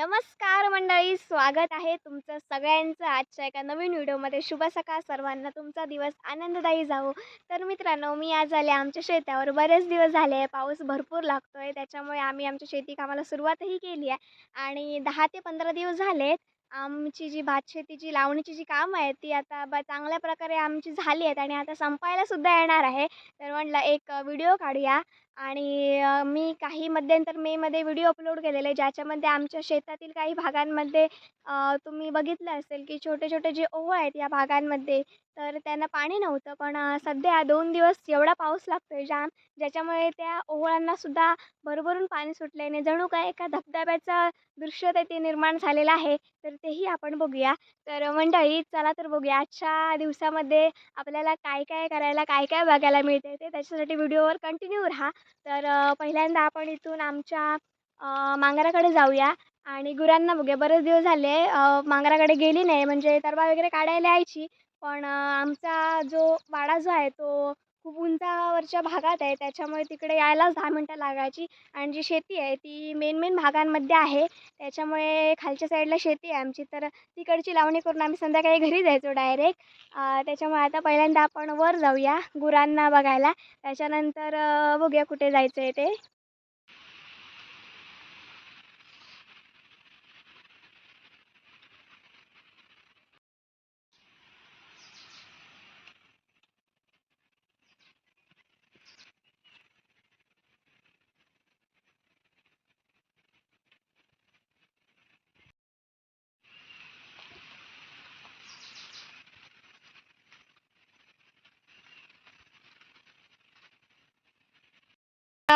नमस्कार मंडळी स्वागत आहे तुमचं सगळ्यांचं आजच्या एका नवीन व्हिडिओमध्ये. शुभ सकाळ सर्वांना. तुमचा दिवस आनंददायी जावो. तर मित्रांनो मी आज आले आमच्या शेतावर. बरेच दिवस झाले आहे पाऊस भरपूर लागतो आहे त्याच्यामुळे आम्ही आमच्या शेती कामाला सुरुवातही केली आहे. आणि दहा ते पंधरा दिवस झालेत आमची जी भातशेतीची लावणीची जी कामं आहेत ती आता ब चांगल्या प्रकारे आमची झाली आहेत आणि आता संपायला सुद्धा येणार आहे. तर म्हटलं एक व्हिडिओ काढूया. आणि मी काही मध्यंतर मेमध्ये व्हिडिओ अपलोड केलेले ज्याच्यामध्ये आमच्या शेतातील काही भागांमध्ये तुम्ही बघितलं असेल की छोटे छोटे जे ओहोळ आहेत या भागांमध्ये तर त्यांना पाणी नव्हतं. पण सध्या दोन दिवस एवढा पाऊस लागतो आहे जाम ज्याच्यामुळे त्या ओहोळांनासुद्धा भरभरून पाणी सुटल्याने जणू काय एका धबधब्याचं दृश्य ते निर्माण झालेलं आहे तर तेही आपण बघूया. तर मंडळी चला तर बघूया. आजच्या दिवसामध्ये आपल्याला काय काय करायला काय काय बघायला मिळते ते त्याच्यासाठी व्हिडिओवर कंटिन्यू राहा. तर पहिल्यांदा आपण इथून आमच्या मांगराकडे जाऊया. आणि गुरांना बघूया. बरेच दिवस झाले मांगराकडे गेली नाही. म्हणजे तरबा वगैरे काढायला यायची. पण आमचा जो वाडा जो आहे तो खूप उंचावरच्या भागात आहे. त्याच्यामुळे तिकडे यायलाच दहा मिनटं लागायची. आणि जी शेती आहे ती मेन मेन भागांमध्ये आहे. त्याच्यामुळे खालच्या साईडला शेती आहे आमची. तर तिकडची लावणी करून आम्ही संध्याकाळी घरी जायचो डायरेक्ट त्याच्यामुळे आता पहिल्यांदा आपण वर जाऊया. गुरांना बघायला. त्याच्यानंतर बघूया कुठे जायचं आहे ते.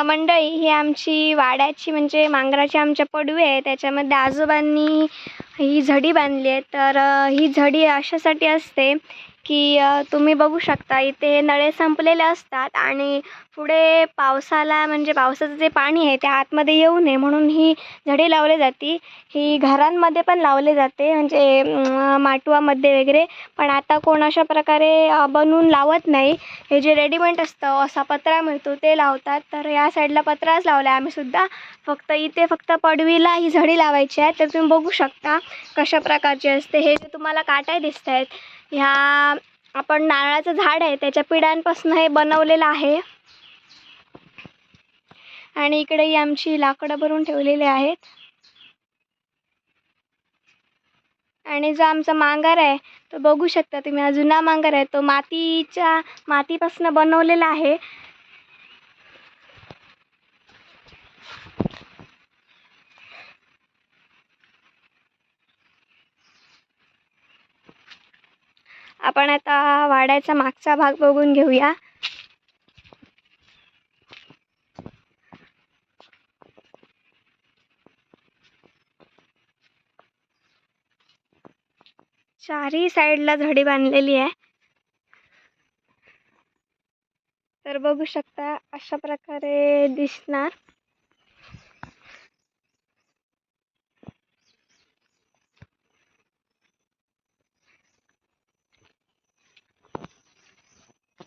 मंडळी ही आमची वाड्याची म्हणजे मांगराची आमच्या पडवी आहे. त्याच्यामध्ये आजोबांनी ही झडी बांधली आहे. तर ही झडी अशासाठी असते की तुम्ही बघू शकता इथे नळे संपलेले असतात आणि पुढे पावसाला म्हणजे पावसाचं जे पाणी आहे ते आतमध्ये येऊ नये म्हणून ही झडी लावली जाते. ही घरांमध्ये पण लावले जाते म्हणजे माटवामध्ये वगैरे. पण आता कोण अशा प्रकारे बनवून लावत नाही. हे जे रेडीमेड असतं असा पत्रा मिळतो ते लावतात. तर या साईडला पत्राच लावला आहे आम्हीसुद्धा फक्त इथे फक्त पडवीला ही झडी लावायची आहे तर तुम्ही बघू शकता कशा प्रकारची असते. हे जे तुम्हाला काटाय दिसत आहेत ह्या आपण नारळाचं झाड आहे त्याच्या पिढ्यांपासून हे बनवलेलं आहे. आणि इकडेही आमची लाकडं भरून ठेवलेली आहेत. आणि जो आमचा मांगार आहे तो बघू शकता तुम्ही. हा जुना मांगार आहे तो मातीच्या मातीपासून बनवलेला आहे. आपण आता वाड्याचा मागचा भाग बघून घेऊया. चारही साईडला झडी बांधलेली आहे. तर बघू शकता अशा प्रकारे दिसणार.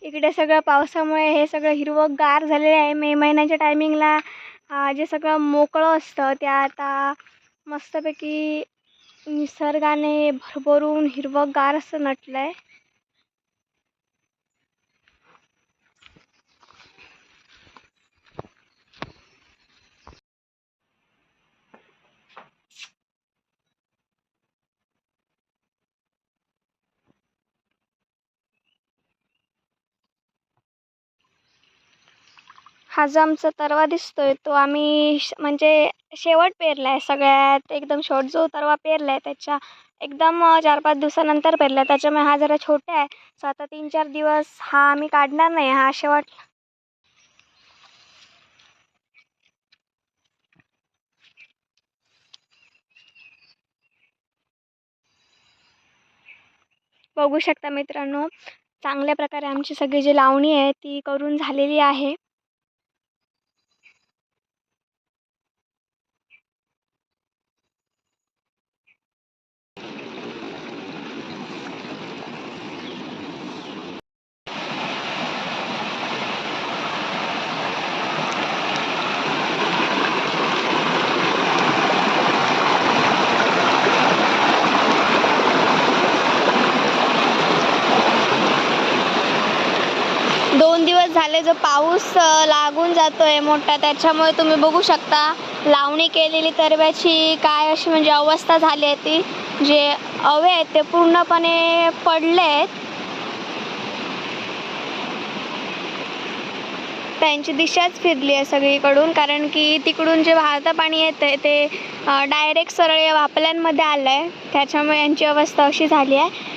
इकडे सगळं पावसामुळे हे सगळं हिरवं गार झालेलं आहे. मे महिन्याच्या टायमिंगला जे सगळं मोकळं असतं ते आता मस्तपैकी निसर्गाने भरभरून हिरवंगार असं नटलं आहे हा जो आमचा तरवा दिसतोय तो आम्ही श- म्हणजे शेवट पेरला आहे सगळ्यात एकदम शेवट जो तरवा पेरला आहे त्याच्या एकदम चार पाच दिवसानंतर पेरला आहे त्याच्यामुळे हा जरा छोटा आहे. सो आता तीन चार दिवस हा आम्ही काढणार नाही. हा शेवट बघू शकता मित्रांनो. चांगल्या प्रकारे आमची सगळी जी लावणी आहे ती करून झालेली आहे. पाऊस लागून लागून जातोय मोठा त्याच्यामुळे तुम्ही बघू शकता लावणी केलेली तरव्याची काय अशी म्हणजे अवस्था झाली आहे ती. जे अवे आहेत ते पूर्णपणे पडले आहेत. त्यांची दिशाच फिरली आहे सगळीकडून कारण की तिकडून जे वाहतं पाणी येतं ते डायरेक्ट सरळ या वापल्यांमध्ये आलं आहे त्याच्यामुळे यांची अवस्था अशी झाली आहे.